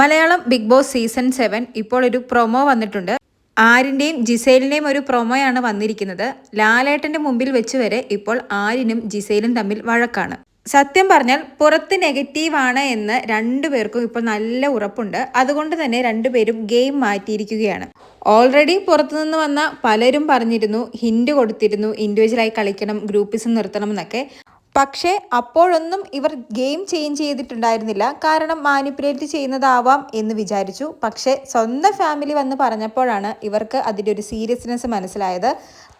Malayalam Bigg Boss season seven ഇപ്പോൾ ഒരു promo വന്നിട്ടുണ്ട്. ആരിന്റെയും ജിസേലിന്റെയും ഒരു പ്രൊമോയാണ് വന്നിരിക്കുന്നത്. ലാലേട്ടന്റെ മുമ്പിൽ വെച്ച് വരെ ഇപ്പോൾ ആരിനും ജിസേലും തമ്മിൽ വഴക്കാണ്. സത്യം പറഞ്ഞാൽ പുറത്ത് നെഗറ്റീവാണ് എന്ന് രണ്ടുപേർക്കും ഇപ്പോൾ നല്ല ഉറപ്പുണ്ട്. അതുകൊണ്ട് തന്നെ രണ്ടുപേരും ഗെയിം മാറ്റിയിരിക്കുകയാണ്. ഓൾറെഡി പുറത്തുനിന്ന് വന്ന പലരും പറഞ്ഞിരുന്നു ഹിൻഡ് കൊടുത്തിരുന്നു ഇൻഡിവിജ്വലായി കളിക്കണം ഗ്രൂപ്പിസം നിർത്തണം എന്നൊക്കെ. പക്ഷേ അപ്പോഴൊന്നും ഇവർ ഗെയിം ചേഞ്ച് ചെയ്തിട്ടുണ്ടായിരുന്നില്ല. കാരണം മാനിപ്പുലേറ്റ് ചെയ്യുന്നതാവാം എന്ന് വിചാരിച്ചു. പക്ഷേ സ്വന്തം ഫാമിലി വന്ന് പറഞ്ഞപ്പോഴാണ് ഇവർക്ക് അതിന്റെ ഒരു സീരിയസ്നെസ് മനസ്സിലായത്.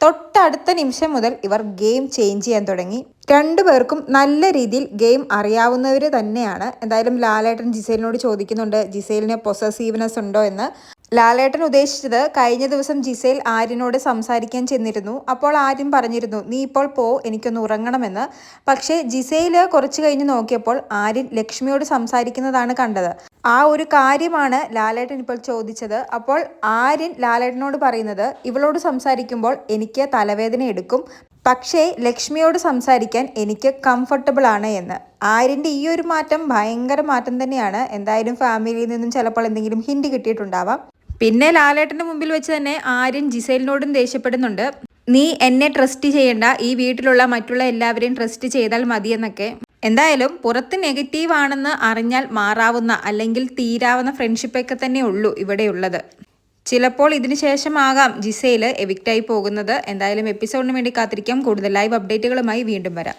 തൊട്ടടുത്ത നിമിഷം മുതൽ ഇവർ ഗെയിം ചേഞ്ച് ചെയ്യാൻ തുടങ്ങി. രണ്ടുപേർക്കും നല്ല രീതിയിൽ ഗെയിം അറിയാവുന്നവർ തന്നെയാണ്. എന്തായാലും ലാലേട്ടൻ ജിസേലിനോട് ചോദിക്കുന്നുണ്ട് ജിസേലിന് പൊസസീവ്നെസ് ഉണ്ടോ? എന്ന്. ലാലേട്ടൻ ഉദ്ദേശിച്ചത് കഴിഞ്ഞ ദിവസം ജിസേൽ ആര്യനോട് സംസാരിക്കാൻ ചെന്നിരുന്നു. അപ്പോൾ ആര്യൻ പറഞ്ഞിരുന്നു നീ ഇപ്പോൾ പോ എനിക്കൊന്ന് ഉറങ്ങണമെന്ന്. പക്ഷേ ജിസേൽ കുറച്ച് കഴിഞ്ഞ് നോക്കിയപ്പോൾ ആര്യൻ ലക്ഷ്മിയോട് സംസാരിക്കുന്നതാണ് കണ്ടത്. ആ ഒരു കാര്യമാണ് ലാലേട്ടൻ ഇപ്പോൾ ചോദിച്ചത്. അപ്പോൾ ആര്യൻ ലാലേട്ടനോട് പറയുന്നത് ഇവളോട് സംസാരിക്കുമ്പോൾ എനിക്ക് തലവേദന എടുക്കും. പക്ഷേ ലക്ഷ്മിയോട് സംസാരിക്കാൻ എനിക്ക് കംഫർട്ടബിൾ ആണ് എന്ന്. ആര്യന്റെ ഈ ഒരു മാറ്റം ഭയങ്കര മാറ്റം തന്നെയാണ്. എന്തായാലും ഫാമിലിയിൽ നിന്നും ചിലപ്പോൾ എന്തെങ്കിലും ഹിൻഡ് കിട്ടിയിട്ടുണ്ടാവാം. പിന്നെ ലാലേട്ടന്റെ മുമ്പിൽ വെച്ച് തന്നെ ആര്യൻ ജിസൈലിനോടും ദേഷ്യപ്പെടുന്നുണ്ട്. നീ എന്നെ ട്രസ്റ്റ് ചെയ്യണ്ട. ഈ വീട്ടിലുള്ള മറ്റുള്ള എല്ലാവരെയും ട്രസ്റ്റ് ചെയ്താൽ മതിയെന്നൊക്കെ. എന്തായാലും പുറത്ത് നെഗറ്റീവ് ആണെന്ന് അറിഞ്ഞാൽ മാറാവുന്ന അല്ലെങ്കിൽ തീരാവുന്ന ഫ്രണ്ട്ഷിപ്പൊക്കെ തന്നെ ഉള്ളൂ ഇവിടെയുള്ളത്. ചിലപ്പോൾ ഇതിനു ശേഷമാകാം ജിസയിൽ എവിക്റ്റായി പോകുന്നത്. എന്തായാലും എപ്പിസോഡിന് വേണ്ടി കാത്തിരിക്കാം. കൂടുതൽ ലൈവ് അപ്ഡേറ്റുകളുമായി വീണ്ടും വരാം.